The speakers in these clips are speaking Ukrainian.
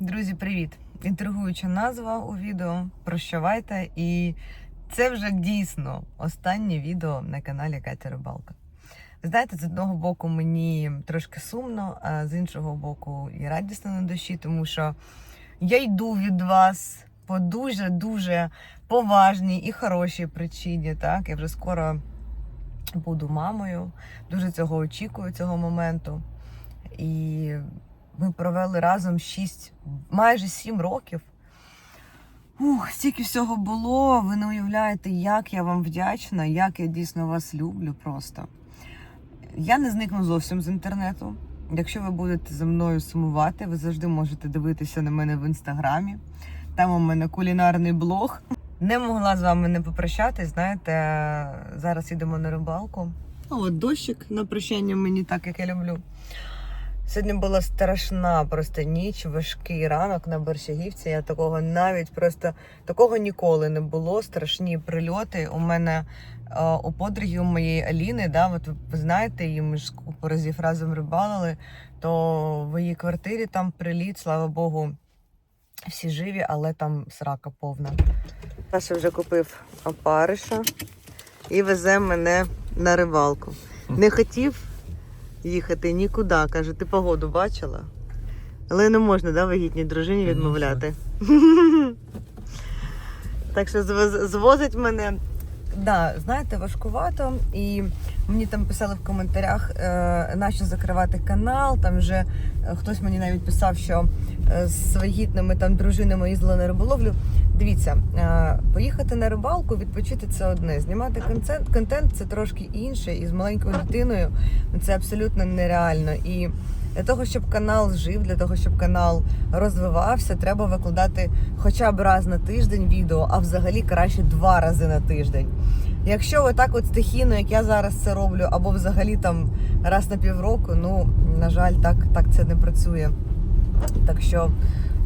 Друзі, привіт! Інтригуюча назва у відео. Прощавайте. І це вже дійсно останнє відео на каналі Катя Рибалка. Знаєте, з одного боку мені трошки сумно, а з іншого боку і радісно на душі, тому що я йду від вас по дуже-дуже поважній і хорошій причині. Так, я вже скоро буду мамою. Дуже цього очікую, цього моменту. І ми провели разом 6, майже 7 років. Ух, стільки всього було. Ви не уявляєте, як я вам вдячна, як я дійсно вас люблю просто. Я не зникну зовсім з інтернету. Якщо ви будете за мною сумувати, ви завжди можете дивитися на мене в інстаграмі. Там у мене кулінарний блог. Не могла з вами не попрощатись. Знаєте, зараз йдемо на рибалку. От дощик на прощання мені так, як я люблю. Сьогодні була страшна просто ніч, важкий ранок на Борщагівці. Я такого навіть просто такого ніколи не було. Страшні прильоти. У мене е, у подруги у моєї Аліни, да, от ви знаєте, її ми ж купу разів разом рибалили, то в її квартирі там приліт, слава Богу, всі живі, але там срака повна. Саша вже купив опариша і везе мене на рибалку. Не хотів їхати нікуди. Каже, ти погоду бачила? Але не можна, да, вагітній дружині відмовляти. так що звозить мене. Да, знаєте, важкувато. І мені там писали в коментарях, е, нащо закривати канал. Там вже е, хтось мені навіть писав, що е, з вагітними там дружинами їздила на риболовлю. Дивіться, е, поїхати на рибалку, відпочити це одне. Знімати контент, контент це трошки інше, і з маленькою дитиною це абсолютно нереально. І для того, щоб канал жив, для того, щоб канал розвивався, треба викладати хоча б раз на тиждень відео, а взагалі краще два рази на тиждень. Якщо ви так от стихійно, як я зараз це роблю, або взагалі там раз на півроку, ну на жаль, так, так це не працює. Так що,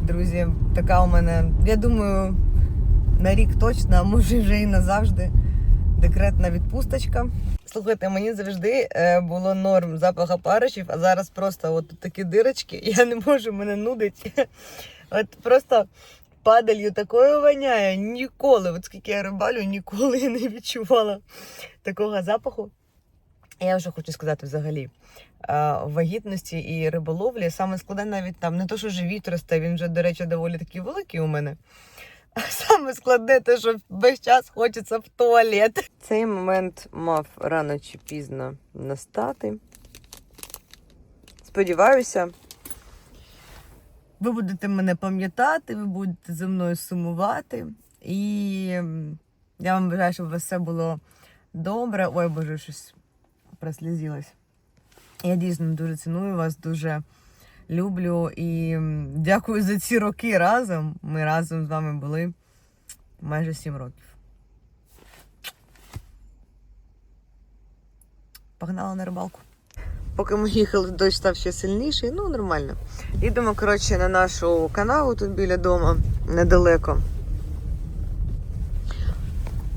друзі, така у мене, я думаю, на рік точно, а може вже і назавжди. Декретна відпусточка. Слухайте, мені завжди е, було норм запах опаришів, а зараз просто от такі дирочки, я не можу, мене нудить. От просто падалью такою воняє. Ніколи, от скільки я рибалю, ніколи не відчувала такого запаху. Я вже хочу сказати взагалі, е, вагітності і риболовлі саме складне навіть там не то, що живіт росте, він вже, до речі, доволі такий великий у мене. Саме складне те, що весь час хочеться в туалет. Цей момент мав рано чи пізно настати. Сподіваюся, ви будете мене пам'ятати, ви будете зі мною сумувати. І я вам бажаю, щоб у вас все було добре. Ой, боже, щось прослізілось. Я дійсно дуже ціную вас, дуже люблю і дякую за ці роки разом. Ми разом з вами були майже сім років. Погнала на рибалку. Поки ми їхали, дощ став ще сильніший, ну нормально. Їдемо, коротше, на нашу канаву тут біля дому, недалеко.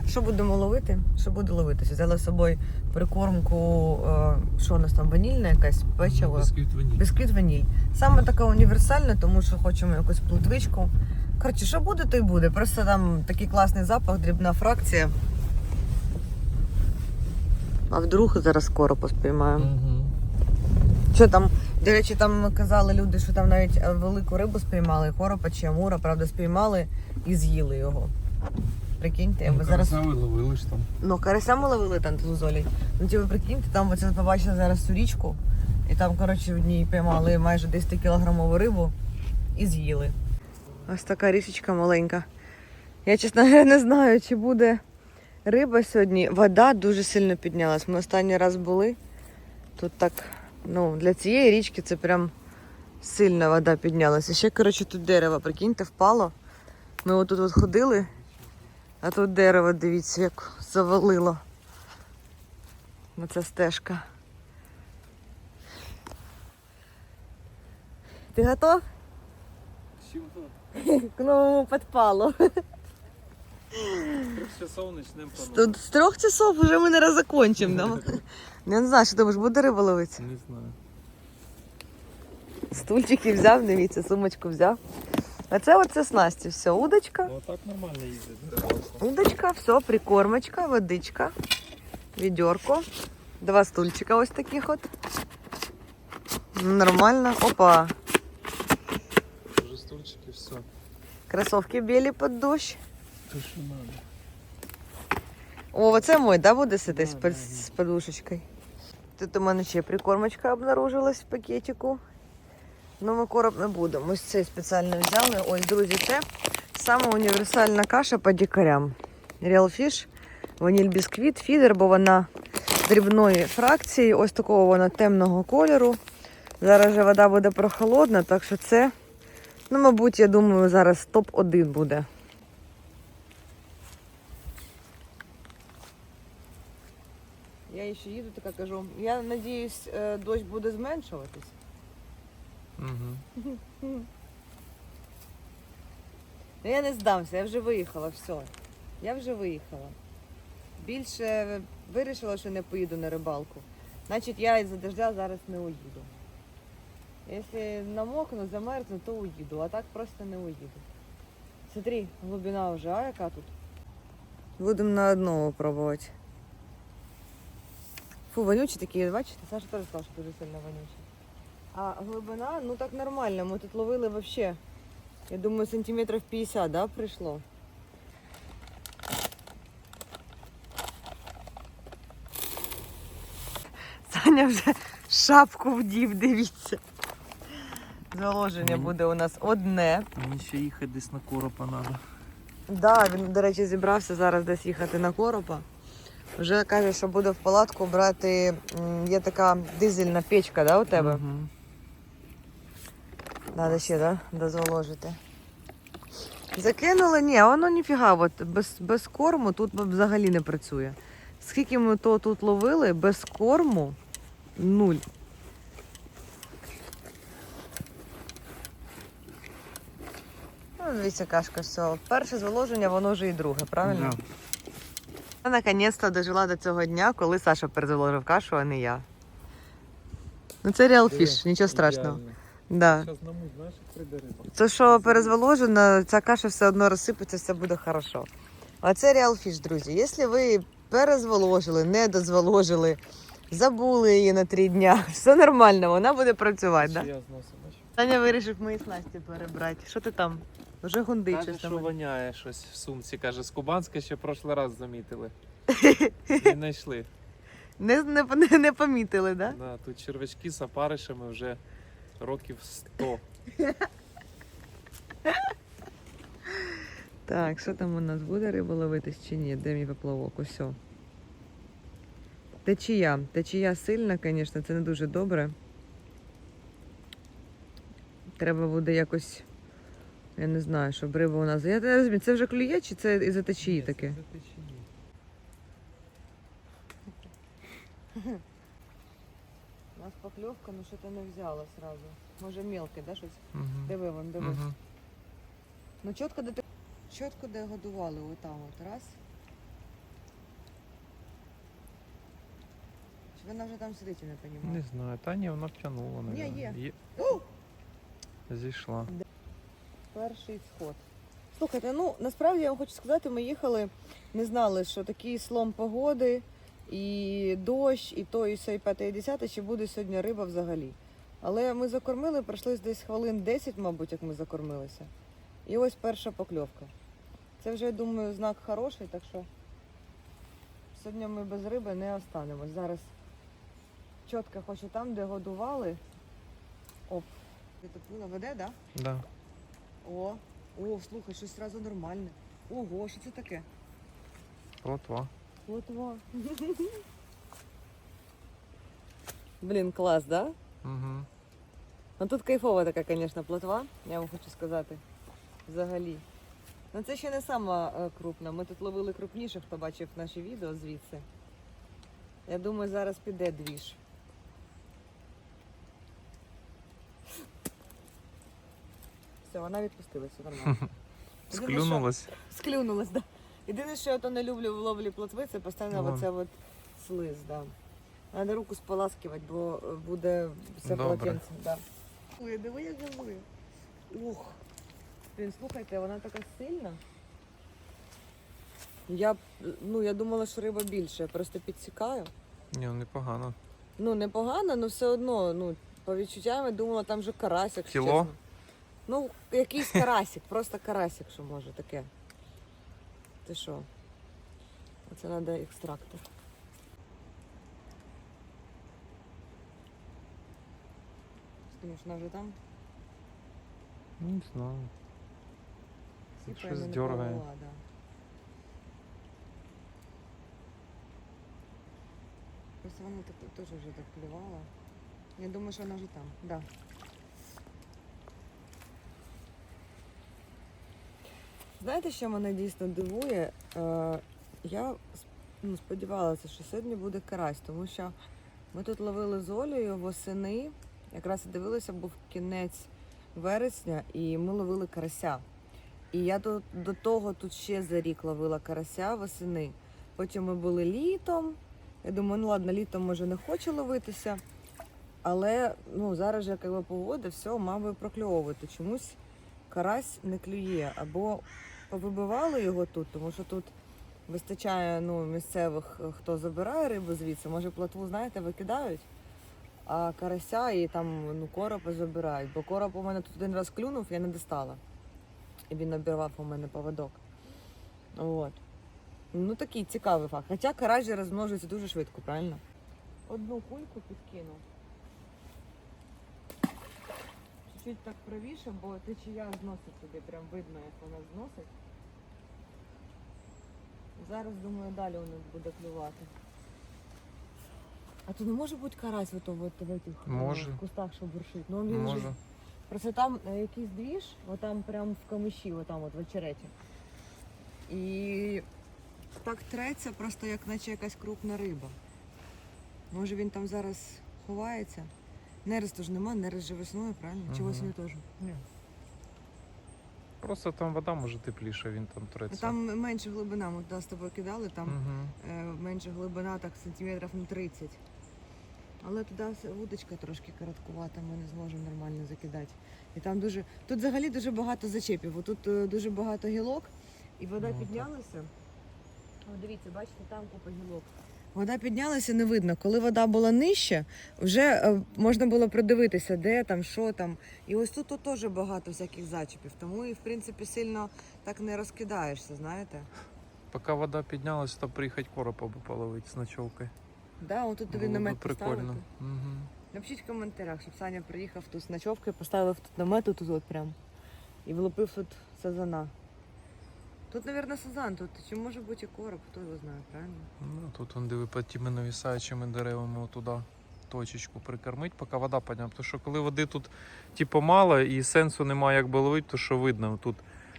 Що будемо ловити? Що буду ловитися? Взяла з собою прикормку, е, що у нас там, ванільна якась печиво. Бісквіт ваніль. Бісквіт ваніль. Саме така універсальна, тому що хочемо якусь плотвичку. Коротше, що буде, то й буде. Просто там такий класний запах, дрібна фракція. А вдруг зараз скоро поспіймаємо. Угу. Що там, до речі, там казали люди, що там навіть е, велику рибу спіймали, коропа чи амура, правда, спіймали і з'їли його. Прикиньте, ми зараз. ви ловили ж там. Ну, карася ми ловили там золі. Ну, ті ви прикиньте, там оце побачили зараз цю річку, і там, коротше, в ній піймали майже 10 кілограмову рибу і з'їли. Ось така річечка маленька. Я, чесно не знаю, чи буде риба сьогодні. Вода дуже сильно піднялась. Ми останній раз були. Тут так, ну, для цієї річки це прям сильна вода піднялася. Ще, коротше, тут дерево, прикиньте, впало. Ми отут от ходили, а тут дерево, дивіться, як завалило. Оця стежка. Ти готов? К новому підпалу. часов начнемо Тут з трьох часов вже ми не закончимо. Я не знаю, що думаєш, буде риба ловити? Не знаю. Стульчики взяв, дивіться, сумочку взяв. А це оце снасті. Все, удочка. Ну так нормально їздить. Удочка, все, прикормочка, водичка, відьорко. Два стульчика ось таких от. Нормально. Опа. Вже стульчики, все. Кроссовки білі під дощ. То що надо. О, оце мой, да, буде сидіти з, Да, під- да, з подушечкою. Тут у мене ще прикормочка обнаружилась в пакетику. Ну, ми короб не будемо. Ось цей спеціально взяли. Ось, друзі, це саме універсальна каша по дікарям. Real Fish, ваніль бісквіт, фідер, бо вона дрібної фракції, ось такого вона темного кольору. Зараз же вода буде прохолодна, так що це, ну, мабуть, я думаю, зараз топ-1 буде. Я ще їду, така кажу. Я надіюсь, е, дощ буде зменшуватись. Угу. Ну, я не здамся, я вже виїхала, все. Я вже виїхала. Більше вирішила, що не поїду на рибалку. Значить, я із-за дождя зараз не уїду. Якщо намокну, замерзну, то уїду, а так просто не уїду. Смотри, глибина вже, а яка тут? Будемо на одного пробувати. Фу, вонючі такі, бачите, Саша теж сказав, що дуже сильно вонючі. А глибина, ну так нормально, ми тут ловили вообще. Я думаю, сантиметров 50, да, прийшло? Саня вже шапку вдів, дивіться. Заложення Мені- буде у нас одне. Мені ще їхати десь на коропа треба. Да, він, до речі, зібрався зараз десь їхати на коропа. Вже каже, що буде в палатку брати. м, Є така дизельна печка, да, у тебе? Угу. Надо ще, да? Дозволожити. Закинули? Ні, воно ніфіга, от без, без корму тут взагалі не працює. Скільки ми то тут ловили, без корму нуль. Ну, дивіться, кашка, все. Перше зволоження, воно вже і друге, правильно? Я наконець-то дожила до цього дня, коли Саша перезволожив кашу, а не я. Ну це реал фіш, нічого страшного. Да. Зараз на муть, знаєш, прийде риба. То, що перезволожено, ця каша все одно розсипеться, все буде хорошо. А це реал фіш, друзі. Якщо ви перезволожили, не дозволожили, забули її на три дня, все нормально, вона буде працювати. Да? Я зносив, бачиш? Таня вирішив мої снасті перебрати. Що ти там? Вже гундичиш. Каже, що воняє щось в сумці. Каже, з Кубанська ще прошлий раз замітили. Не знайшли. Не, не, не, не помітили, так? Да? Да, тут червячки з опаришами вже років 100. Так, що там у нас буде риба ловитись чи ні? Де мій поплавок? Ось. Течія. Течія сильна, звісно, це не дуже добре. Треба буде якось. Я не знаю, щоб риба у нас. Я не розумію, це вже клює чи це із-за течії таке? це за течії. Нас покльовка, ну що ти не взяла сразу. Може мелке, да, щось? Мгм. Диви, вон, диви. Мгм. Ну чітко де чітко де годували, отам от раз. Чи вона вже там сидить, я не Не знаю, та ні, вона втягнула, Ні, є. О! Зійшла. Перший сход. Слухайте, ну насправді я вам хочу сказати, ми їхали, не знали, що такий слом погоди, і дощ, і то, і все, і п'яте, і десяте, чи буде сьогодні риба взагалі. Але ми закормили, пройшли десь хвилин 10, мабуть, як ми закормилися. І ось перша покльовка. Це вже, я думаю, знак хороший, так що сьогодні ми без риби не останемось. Зараз чітко хочу там, де годували. Оп. Підтопила веде, так? Да? Да. О, о, слухай, щось одразу нормальне. Ого, що це таке? Плотва. Плотва. Блін, клас, да? Угу. Ну тут кайфова така, звісно, плотва, я вам хочу сказати. Взагалі. Ну це ще не сама е, крупна. Ми тут ловили крупніше, хто бачив наші відео звідси. Я думаю, зараз піде двіж. Все, вона відпустилася, нормально. Склюнулась. Склюнулась, да. Єдине, що я то не люблю в ловлі плотви, це постійно Ага. оце от слиз, да. Треба руку споласкувати, бо е, буде все Добре. полотенце. Да. Ой, диви, як галує. Ух. Блін, слухайте, вона така сильна. Я, ну, я думала, що риба більше, я просто підсікаю. Ні, непогано. Ну, непогано, але все одно, ну, по відчуттям я думала, там же карась, якщо Кіло? чесно. Ну, якийсь карасик, просто карасик, що може таке. Ти що? Оце треба екстрактор. Думаєш, вона вже там? Не знаю. Сіпає, Щось але не дьоргає. повела, да. Просто вона так, теж вже так плювала. Я думаю, що вона вже там. Да. Знаєте, що мене дійсно дивує? Е, я ну, сподівалася, що сьогодні буде карась, тому що ми тут ловили з Олею восени. Якраз і дивилися, був кінець вересня, і ми ловили карася. І я до, до того тут ще за рік ловила карася восени. Потім ми були літом. Я думаю, ну ладно, літом може не хочу ловитися. Але ну, зараз же якби погода, все, мав би прокльовувати. Чомусь карась не клює. Або повибивали його тут, тому що тут вистачає ну, місцевих, е, хто забирає рибу звідси. Може, платву, знаєте, викидають, а карася і там ну, коропа забирають. Бо короб у мене тут один раз клюнув, я не достала. І він обірвав у мене поводок. От. Ну такий цікавий факт. Хоча карась же розмножується дуже швидко, правильно? Одну кульку підкинув. Чуть-чуть так правіше, бо течія зносить туди, прям видно, як вона зносить. Зараз, думаю, далі воно буде клювати. А то не може бути карась в, тому- в, этих е, Може. в кустах, що буршить. Ну, він же Просто там е, якийсь двіж, отам прям в камиші, отам от в очереті. І так треться, просто як наче якась крупна риба. Може він там зараз ховається. Нересту ж нема, нерест же весною, правильно? Чи Мгм. осінню теж? Ні. Просто там вода може тепліша, він там треться. Там менше глибина, ми туди з тобою кидали, там Угу. е, менше глибина, так сантиметрів на 30. Але туди вудочка трошки короткувата, ми не зможемо нормально закидати. І там дуже. Тут взагалі дуже багато зачепів. Тут дуже багато гілок, і вода Ну, так. піднялася. О, дивіться, бачите, там купа гілок. Вода піднялася, не видно. Коли вода була нижче, вже е, можна було придивитися, де там, що там. І ось тут, теж багато всяких зачепів. Тому і в принципі сильно так не розкидаєшся, знаєте. Поки вода піднялась, то приїхати коропа половити з ночовкою. Да, он тут тобі намет прикольно. Угу. Напишіть в коментарях, щоб Саня приїхав тут з ночовкою, поставив тут намет тут от прям. І влупив тут сазана. Тут, мабуть, сазан, тут чи може бути і короб, хто його знає, правильно? Ну, тут он диви під тими навісаючими деревами отуда точечку прикормить, поки вода підняла. Тому що коли води тут типу, мало і сенсу немає як би ловити, то що видно, тут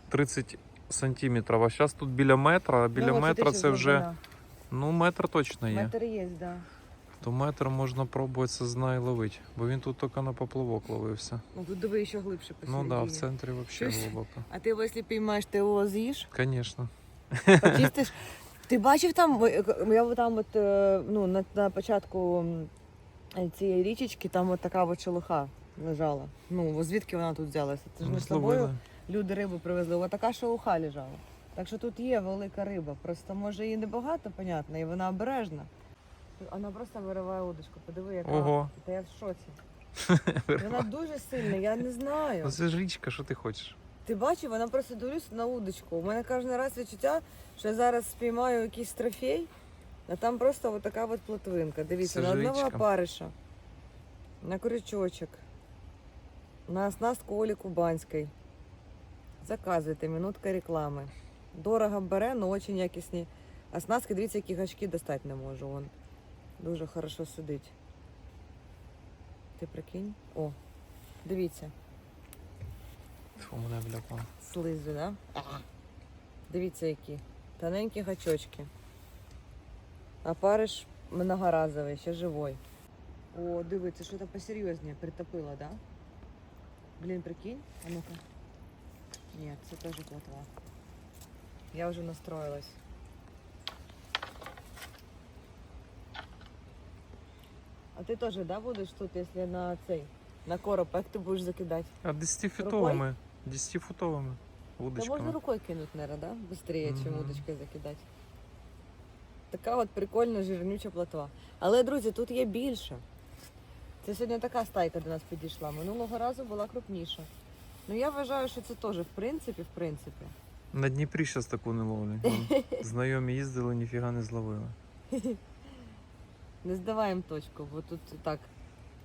30 сантиметрів, а зараз тут біля метра, а біля Ну, метра це вже ну, метр точно є. Метр є, так. Да. То метр можна пробувати це знай ловити, бо він тут тільки на поплавок ловився. Ну тут диви ще глибше Ну так, да, в центрі взагалі глибоко. А ти якщо піймаєш, ти його з'їш, Звісно. почистиш. Ти бачив там, е, я там от, е, ну, на, на початку цієї річечки, там от така от шелуха лежала. Ну, звідки вона тут взялася? Це ж ми з Зловили. люди рибу привезли. Ось така шелуха лежала. Так що тут є велика риба. Просто може її небагато, понятно, і вона обережна. Вона просто вириває удочку. Подиви, яка. Ого. Та я в шоці. Вона дуже сильна, я не знаю. Ну, Це ж річка, що ти хочеш? Ти бачив, вона просто дивлюся на удочку. У мене кожен раз відчуття, що я зараз спіймаю якийсь трофей, а там просто от така от плотвинка. Дивіться, на одного опариша, на крючочок, на оснастку Олі Кубанської. Заказуйте, минутка реклами. Дорого бере, але дуже якісні. Оснастки, дивіться, які гачки достати не можу. Вон. Дуже хорошо сидить. Ти прикинь? О, дивіться. Фу, мене вляпало. Слизу, да? Дивіться, які. Тоненькі гачочки. А париш многоразовий, ще живой. О, диви, це що-то посерйозніше притопило, да? Блін, прикинь. А ну-ка. Ні, це теж плотва. Я вже настроилась. А ти теж, да, будеш тут, якщо на цей? На короб, як ти будеш закидати? А 10-футовими. 10-футовими Та удочками. можна рукою кинути, наверное, да? Быстрее, чим Мгм. удочкою закидати. Така от прикольна жирнюча плотва. Але, друзі, тут є більше. Це сьогодні така стайка до нас підійшла. Минулого разу була крупніша. Ну я вважаю, що це теж в принципі, в принципі. На Дніпрі зараз таку не ловлять. Вон, Знайомі їздили, ніфіга не зловили. Не здаваємо точку, бо тут так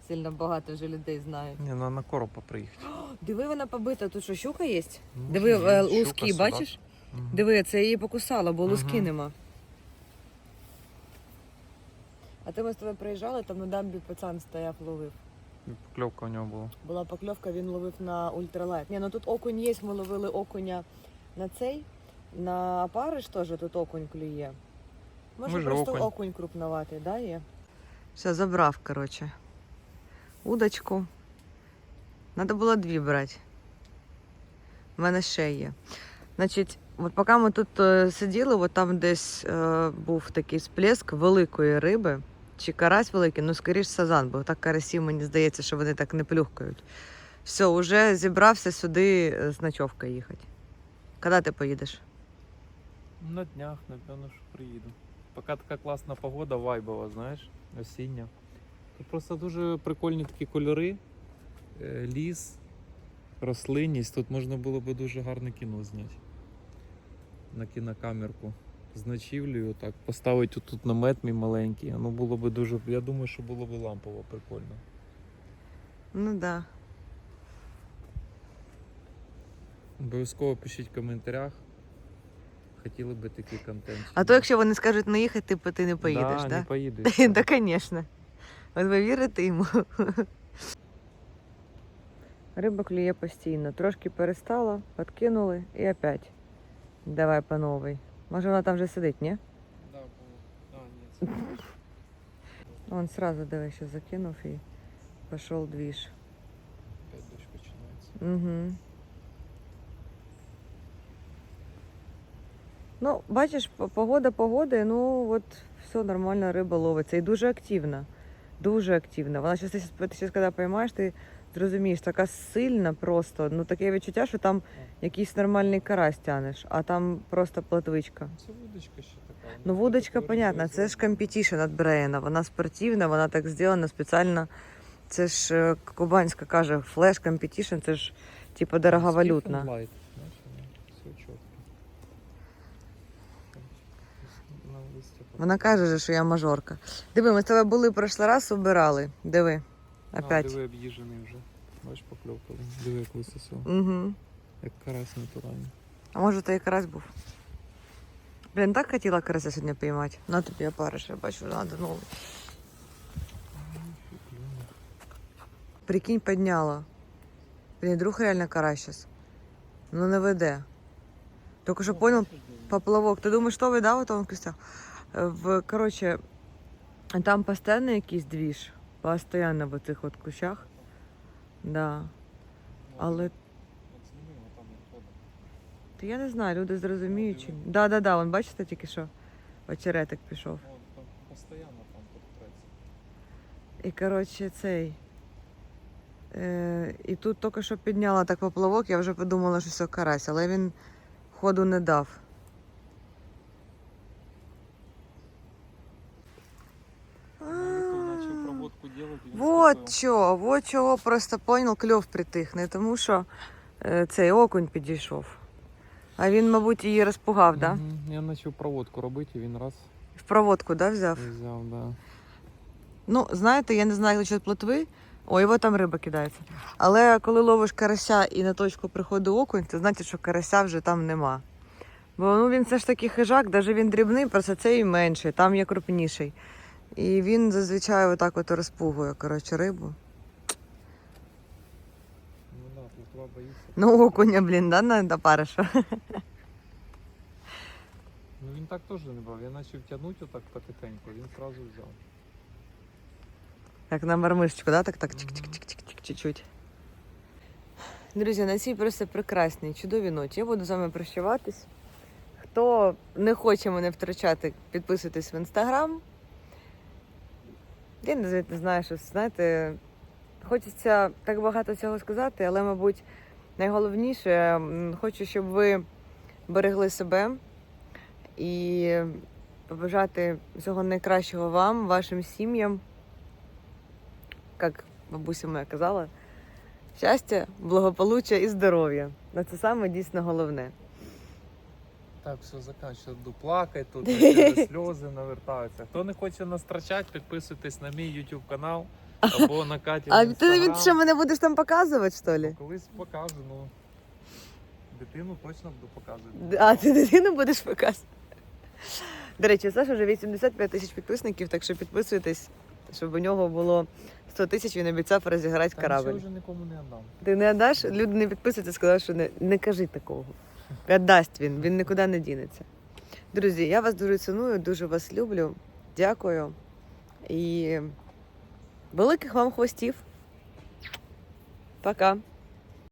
сильно багато вже людей знають. Ні, на, на коропа приїхати. Диви, вона побита, тут що, щука є? Ну, Диви, є, е, щука, луски, судак. бачиш? Мгм. Диви, це її покусало, бо луски Мгм. нема. А ти ми з тобою приїжджали, там на дамбі пацан стояв, ловив. Покльовка у нього була. Була покльовка, він ловив на ультралайт. Ні, ну тут окунь є, ми ловили окуня на цей. На опариш теж тут окунь клює. Може Може, просто окунь. окунь. крупноватий, да, є? Все, забрав, коротше. Удочку. Треба було дві брати. У мене ще є. Значить, от поки ми тут е, сиділи, от там десь е, був такий сплеск великої риби. Чи карась великий, ну скоріш сазан, бо так карасів, мені здається, що вони так не плюхкають. Все, вже зібрався сюди е, з ночовкою їхати. Коли ти поїдеш? На днях, напевно, що приїду. Поки така класна погода, вайбова, знаєш, осіння. Тут просто дуже прикольні такі кольори, е, ліс, рослинність. Тут можна було би дуже гарне кіно зняти. На кінокамерку. З ночівлею, так, поставити тут намет мій маленький. Ну було би дуже. Я думаю, що було б лампово прикольно. Ну так. Да. Обов'язково пишіть в коментарях. Хотіли би такий контент. А то якщо вони скажуть не їхати, типу, ти не поїдеш, да? да? Не поїду. Да, звісно. От ви вірите йому. Риба клює постійно. Трошки перестала, подкинули і опять. Давай по новій. Може вона там вже сидить, ні? Да, було. А, ні, Он сразу давай ще закинув і пішов двіж. опять дощ починається. Угу. Ну, бачиш, по- погода погоди, ну от все нормально, риба ловиться. І дуже активна. Дуже активна. Вона щас- щас, коли поймаєш, ти зрозумієш, така сильна просто. Ну таке відчуття, що там якийсь нормальний карась тянеш, а там просто платвичка. Це вудочка ще така. Ну, вудочка, понятно, це ж компетішн від Брейна. Вона спортивна, вона так зроблена спеціально. Це ж е, Кубанська каже, флеш компетішн, це ж типу дороговалютна. Light, знаєш, воно все чітко. На листя Вона каже, що я мажорка. Диви, ми з тобою були прошлий раз, убирали. Диви. А, Опять. диви, об'їжджений вже. Бачиш, покльовка. Диви, як висосав. Угу. Як карась натуральний. А може, то і карась був. Блін, так хотіла карася сьогодні піймати. На тобі опариш, я бачу, вже треба новий. Прикинь, підняла. Блін, друг реально карась зараз. Ну не веде. Тільки що понял, поплавок. Ти думаєш, що ви да, в тому костях? В, коротше, там постійно якийсь двіж. Постоянно в цих от кущах. Да. Але то я не знаю, люди зрозуміють чи ні. Да, да, да, вон бачите тільки що очеретик пішов. Постоянно там тут. І коротше цей. Е, і тут тільки що підняла так поплавок, я вже подумала, що все карась, але він ходу не дав. Начал проводку делать. и не Вот чого, вот чого просто понял, кльов притихне, тому що е, цей окунь підійшов. А він, мабуть, її розпугав, да? Мгм. Я почав проводку робити, він раз В проводку, да, взяв? взяв, да. Ну, знаєте, я не знаю, як насчет плотви. О, його там риба кидається. Але коли ловиш карася і на точку приходить окунь, то значить, що карася вже там нема. Бо ну, він все ж таки хижак, навіть він дрібний, просто цей менший, там є крупніший. І він зазвичай отак от розпугує коротше, рибу. Ну да, плотва боїться. Ну, окуня, блін, да, на, на париша. Ну він так теж не брав. Я почав тягнути отак потихеньку, він одразу взяв. Так на мармишечку, да? Так, так, Мгм. чик-чик-чик-чик, чуть-чуть. Друзі, на цій просто прекрасній, чудовій ноті. Я буду з вами прощаватись. Хто не хоче мене втрачати, підписуйтесь в інстаграм. Я не, знаю, що знаєте, хочеться так багато цього сказати, але, мабуть, найголовніше, хочу, щоб ви берегли себе і побажати всього найкращого вам, вашим сім'ям. Як бабуся моя казала, щастя, благополуччя і здоров'я. На це саме дійсно головне. Так, все заканчиваю. Буду плакати, тут сльози навертаються. Хто не хоче нас втрачати, підписуйтесь на мій YouTube канал або на Каті. А ти що мене будеш там показувати, що ли? Колись покажу, ну. Дитину точно буду показувати. А ти дитину будеш показувати? До речі, Саша вже 85 тисяч підписників, так що підписуйтесь, щоб у нього було 100 тисяч, він обіцяв розіграти Та корабль. нічого вже нікому не віддам. Ти не віддаш? Люди не підписуються, сказали, що не, не кажи такого. Віддасть він, він нікуди не дінеться. Друзі, я вас дуже ціную, дуже вас люблю. Дякую. І великих вам хвостів. Пока.